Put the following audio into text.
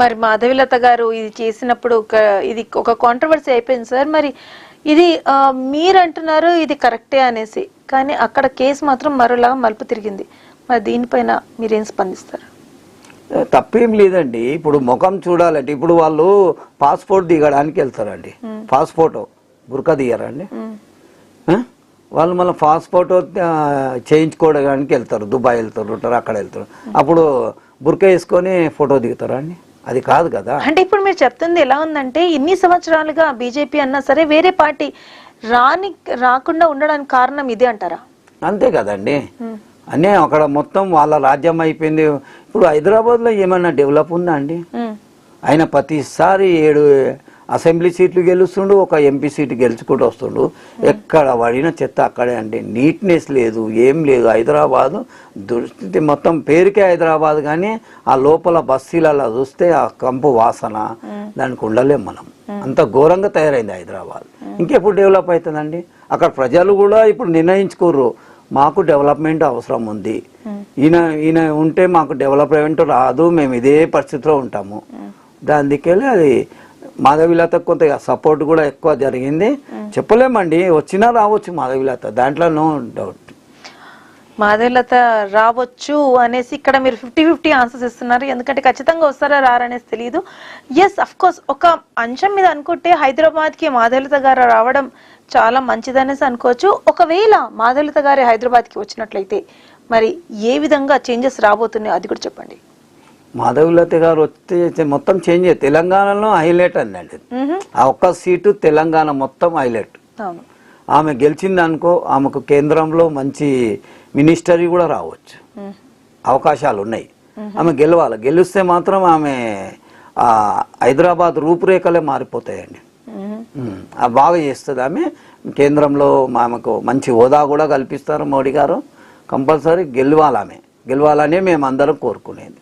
మరి మాధవిలత గారు ఇది చేసినప్పుడు ఒక ఇది ఒక కాంట్రవర్సీ అయిపోయింది సార్. మరి ఇది మీరు అంటున్నారు ఇది కరెక్టే అనేసి. కానీ అక్కడ కేసు మాత్రం మరోలాగా మలుపు తిరిగింది. మరి దీనిపైన మీరేం స్పందిస్తారు? తప్పేం లేదండి. ఇప్పుడు ముఖం చూడాలంటే ఇప్పుడు వాళ్ళు పాస్పోర్ట్ దిగడానికి వెళ్తారండి. పాస్పోర్ట్ బురక దిగారండి? వాళ్ళు మళ్ళీ పాస్పోర్ట్ చేయించుకోవడానికి వెళ్తారు. దుబాయ్ వెళ్తారు ఉంటారు అక్కడ వెళ్తారు. అప్పుడు బురక వేసుకొని ఫోటో దిగుతారా అండి? అది కాదు కదా. అంటే ఇప్పుడు మీరు చెప్తుంది ఎలా ఉందంటే ఇన్ని సంవత్సరాలుగా బీజేపీ అన్నా సరే వేరే పార్టీ రాని రాకుండా ఉండడానికి కారణం ఇదే అంటారా? అంతే కదండి. అన్నీ అక్కడ మొత్తం వాళ్ళ రాజ్యం అయిపోయింది. ఇప్పుడు హైదరాబాద్లో ఏమన్నా డెవలప్ ఉందా అండి? ఆయన ప్రతిసారి ఏడు అసెంబ్లీ సీట్లు గెలుస్తుండు ఒక ఎంపీ సీటు గెలుచుకుంటూ వస్తుండు. ఎక్కడ పడిన చెత్త అక్కడే అండి నీట్నెస్ లేదు ఏం లేదు. హైదరాబాద్ దుస్థితి మొత్తం పేరుకే హైదరాబాద్ కానీ ఆ లోపల బస్సీలలో చూస్తే ఆ కంపు వాసన దానికి ఉండలేం మనం. అంత ఘోరంగా తయారైంది హైదరాబాద్. ఇంకెప్పుడు డెవలప్ అవుతుందండి? అక్కడ ప్రజలు కూడా ఇప్పుడు నిర్ణయించుకోర్రు. మాకు డెవలప్మెంట్ అవసరం ఉంది. ఈయన ఈయన ఉంటే మాకు డెవలప్మెంట్ రాదు మేము ఇదే పరిస్థితిలో ఉంటాము. దానికెళ్ళి అది మాధవిలత కొంత సపోర్ట్ కూడా ఎక్కువ జరిగింది. చెప్పలేమండి వచ్చినా రావచ్చు మాధవిలత దాంట్లో నో డౌట్. మాధవలత రావచ్చు అనేసి ఇక్కడ మీరు ఫిఫ్టీ ఫిఫ్టీ ఆన్సర్స్ ఇస్తున్నారు. ఎందుకంటే ఖచ్చితంగా వస్తారా రారనేసి తెలియదు ఎస్ అఫ్ కోర్స్ ఒక అంశం మీద అనుకుంటే హైదరాబాద్కి మాధవలత గారు రావడం చాలా మంచిదనేసి అనుకోవచ్చు. ఒకవేళ మాధవలత గారి హైదరాబాద్కి వచ్చినట్లయితే మరి ఏ విధంగా చేంజెస్ రాబోతున్నాయో అది కూడా చెప్పండి. మాధవిలత గారు వస్తే మొత్తం చేంజ్ తెలంగాణలో హైలైట్ అందండి మ్హూ. ఆ ఒక్క సీటు తెలంగాణ మొత్తం హైలైట్. ఆమె గెలిచింది అనుకో ఆమెకు కేంద్రంలో మంచి మినిస్టరీ కూడా రావచ్చు. అవకాశాలు ఉన్నాయి. ఆమె గెలవాలి. గెలిస్తే మాత్రం ఆమె హైదరాబాద్ రూపురేఖలే మారిపోతాయండి. బాగా చేస్తుంది ఆమె. కేంద్రంలో ఆమెకు మంచి హోదా కూడా కల్పిస్తారు మోడీ గారు. కంపల్సరీ గెలవాలి ఆమె. గెలవాలనే మేము అందరం కోరుకునేది.